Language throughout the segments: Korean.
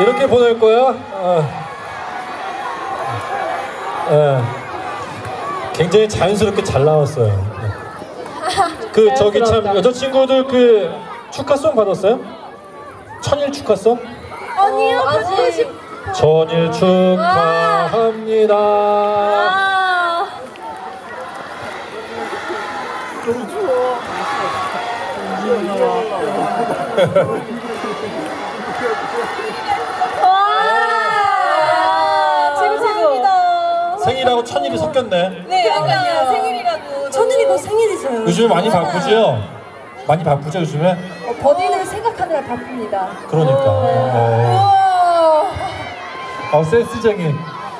이렇게 보낼 거야? 아. 예. 굉장히 자연스럽게 잘 나왔어요. 예. 그 저기 참 여자친구들 그 축하송 받았어요? 천일 축하송? 아니요, 아직. 천일 축하합니다. 아. 와. 감사합니다. 생일하고 천일이 섞였네. 네, 그러니까 생일이라고. 천일이고 생일이세요. 요즘에 많이 바쁘죠? 많이 바쁘죠 요즘에? 어, 버디는 생각하느라 바쁩니다. 그러니까. 어. 우와. 어, 센스쟁이.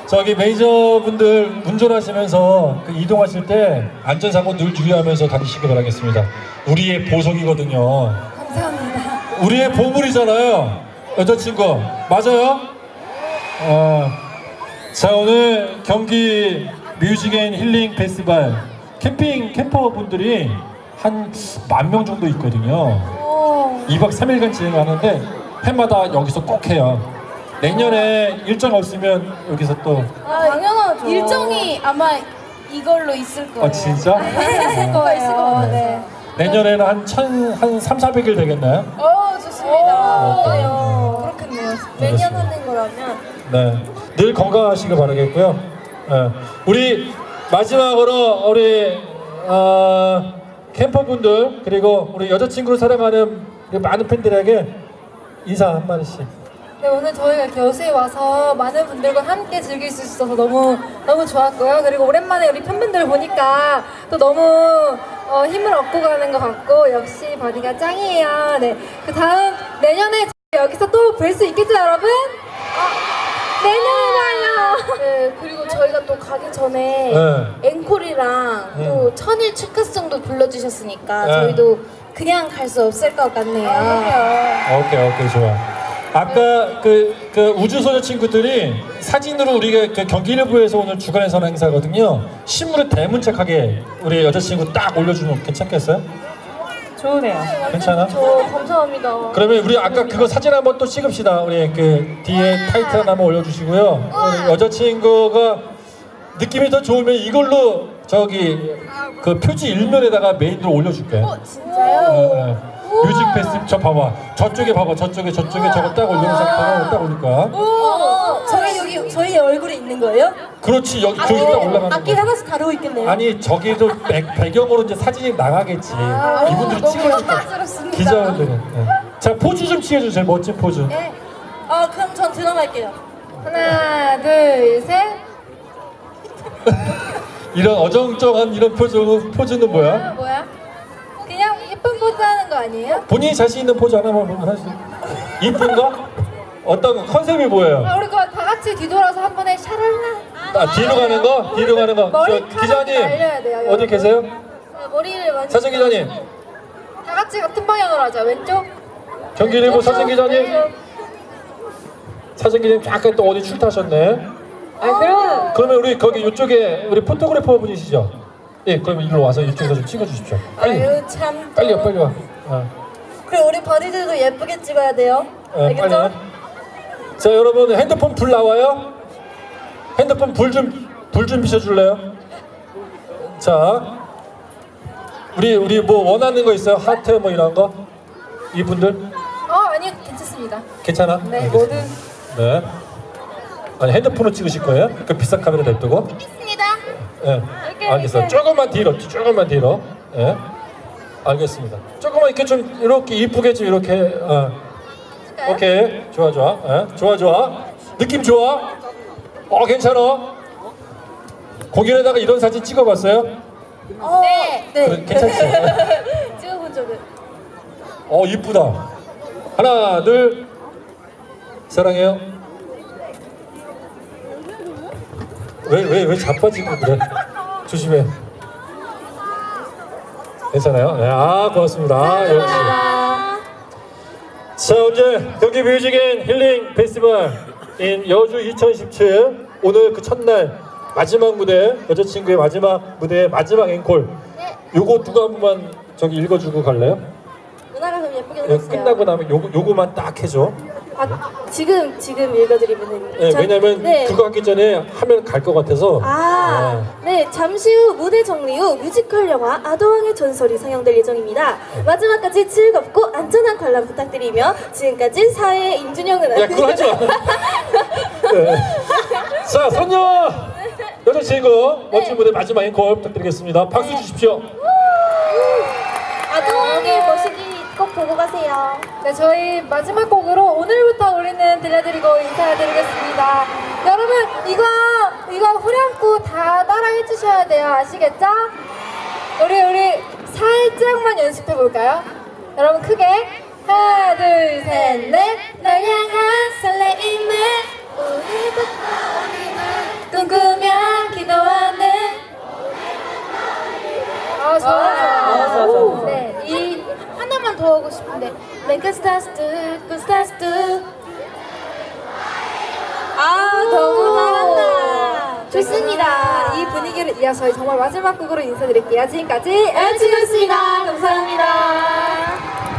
저기 매니저분들 운전하시면서 그 이동하실 때 안전사고 늘 주의하면서 다니시기 바라겠습니다. 우리의 보석이거든요. 감사합니다. 우리의 보물이잖아요. 여자친구. 맞아요? 어, 자, 오늘 경기 뮤직 앤 힐링 페스티벌 캠핑 캠퍼분들이 한 만 명 정도 있거든요. 오. 2박 3일간 진행하는데 해마다 여기서 꼭 해요. 내년에 일정 없으면 여기서 또 아, 당연하죠. 일정이 아마 이걸로 있을 거예요. 아, 진짜? 있을 거예요. 있을 것 같아요. 네. 내년에는 한 천, 한 3, 400일 되겠나요? 어, 좋습니다. 오. 네. 그렇겠네요. 매년 하는 거라면 네. 늘 건강하시길 바라겠고요. 네. 우리 마지막으로 우리 어, 캠퍼분들 그리고 우리 여자친구를 사랑하는 많은 팬들에게 인사 한 마디씩. 네, 오늘 저희가 겨수에 와서 많은 분들과 함께 즐길 수 있어서 너무 너무 좋았고요. 그리고 오랜만에 우리 팬분들 보니까 또 너무 어, 힘을 얻고 가는 것 같고 역시 바디가 짱이에요. 네, 그 다음 내년에 여기서 또 뵐 수 있겠죠, 여러분? 어, 내년에 봐요. 네, 그리고 저희가 또 가기 전에 네. 앵콜이랑 또 천일 축하송도 불러주셨으니까 네. 저희도 그냥 갈 수 없을 것 같네요. 오케이 오케이 좋아. 아까 그, 그 우주소녀 친구들이 사진으로 우리가 그 경기일보에서 오늘 주간에 선 행사거든요. 신문에 대문짝하게 우리 여자친구 딱 올려주면 괜찮겠어요? 좋으네요. 괜찮아? 저 감사합니다. 그러면 우리 아까 그거 사진 한번 또 찍읍시다. 우리 그 뒤에 타이틀 하나 한번 올려주시고요. 우리 여자친구가 느낌이 더 좋으면 이걸로 저기 그 표지 일면에다가 메인으로 올려줄게. 어, 진짜요? 예, 예. 뮤직 페스저 봐봐. 저쪽에 봐봐. 저쪽에 저쪽에 저거 딱 상태로 딱 올릴 거야. 오, 저희 여기 저희 얼굴이 있는 거예요? 그렇지 여기 저기 딱 올라가는 악기 거. 하나씩 다루고 있겠네요. 아니 저기도 배, 배경으로 이제 사진이 나가겠지. 이분들이 너무 찍어줄 거. 영광스럽습니다. 기자분들은. 예. 자 포즈 좀 취해주세요. 멋진 포즈. 네. 어, 그럼 전 들어갈게요. 하나, 둘, 셋. 이런 어정쩡한 이런 포즈 포즈는 뭐야? 뭐야? 그냥 예쁜 포즈 하는 거 아니에요? 본인이 자신 있는 포즈 하나만 보면 할수 이쁜 거? 어떤 거? 컨셉이 뭐예요? 아, 우리 그거 다 같이 뒤돌아서 한 번에 샤랄라. 아 뒤로 가는 거? 뒤로 가는 거. 저 기자님 날려야 돼요, 어디 여러분. 계세요? 네, 머리를 완전. 사진 기자님 다 같이 같은 방향으로 하자. 왼쪽. 경기일보 사진 기자님 왼쪽. 사진 기자님 잠깐 또 어디 출타하셨네. 아, 그러면. 그러면 우리 거기 이쪽에 우리 포토그래퍼 분이시죠? 예, 그러면 이리로 와서 이쪽에서 좀 찍어주십시오. 빨리, 아유, 참. 또. 빨리요, 빨리 와. 어. 그리고 우리 버디들도 예쁘게 찍어야 돼요. 어, 알겠죠? 빨리 와. 자, 여러분 핸드폰 불 나와요? 핸드폰 불 좀 불 좀 비춰줄래요? 자, 우리 우리 뭐 원하는 거 있어요? 하트 뭐 이런 거? 이분들 어, 아니요, 괜찮습니다. 괜찮아? 네, 알겠습니다. 뭐든. 네. 아니 핸드폰으로 찍으실 거예요? 그 비싼 카메라 냅두고? 있습니다. 예. 이렇게, 알겠어요. 이렇게. 조금만 뒤로, 조금만 뒤로. 예. 알겠습니다. 조금만 이렇게 좀 이렇게 이쁘게 좀 이렇게. 어. 오케이. 좋아, 좋아. 예. 좋아, 좋아. 느낌 좋아. 어, 괜찮아. 공연에다가 이런 사진 찍어봤어요? 어, 네. 네. 그래, 괜찮지? 찍어본 적은. 어, 이쁘다. 하나, 둘. 사랑해요. 왜, 왜, 왜 자빠지고 그래? 조심해. 괜찮아요? 네, 아, 고맙습니다. 아, 역시. 자, 오늘 경기 뮤직 앤 힐링 페스티벌 인 여주 2017 오늘 그 첫날 마지막 무대 여자친구의 마지막 무대의 마지막 앵콜 요거 누가 한 번만 저기 읽어주고 갈래요? 누나가 좀 예쁘게 해주세요. 끝나고 나면 요거, 요거만 딱 해줘 아, 지금 지금 읽어드리면은 네, 잠- 왜냐면 네. 그거 하기 전에 하면 갈 것 같아서. 아, 네. 잠시 후 무대 정리 후 뮤지컬 영화 아더왕의 전설이 상영될 예정입니다. 마지막까지 즐겁고 안전한 관람 부탁드리며 지금까지 사회 임준영은 야, 그거 하지 마. 네. 자, 선녀 여자 친구 멋진 무대 마지막 앵콜 부탁드리겠습니다. 박수 주십시오. 꼭 보고 가세요. 네, 저희 마지막 곡으로 오늘부터 우리는 들려드리고 인사드리겠습니다. 여러분, 이거, 이거 후렴구 다 따라 해 주셔야 돼요. 아시겠죠? 우리, 우리 살짝만 연습해 볼까요? 여러분, 크게. 하나, 둘, 셋, 넷. 널 향한 하고 싶은데. Make us stars do, good stars do. 아, 너무 잘한다. 좋습니다. 이 분위기를 이어서 저희 정말 마지막 곡으로 인사드릴게요. 지금까지 LG였습니다. 감사합니다.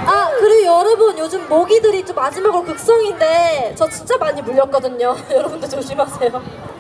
아, 그리고 여러분 요즘 모기들이 좀 마지막으로 극성인데 저 진짜 많이 물렸거든요. 여러분들 조심하세요.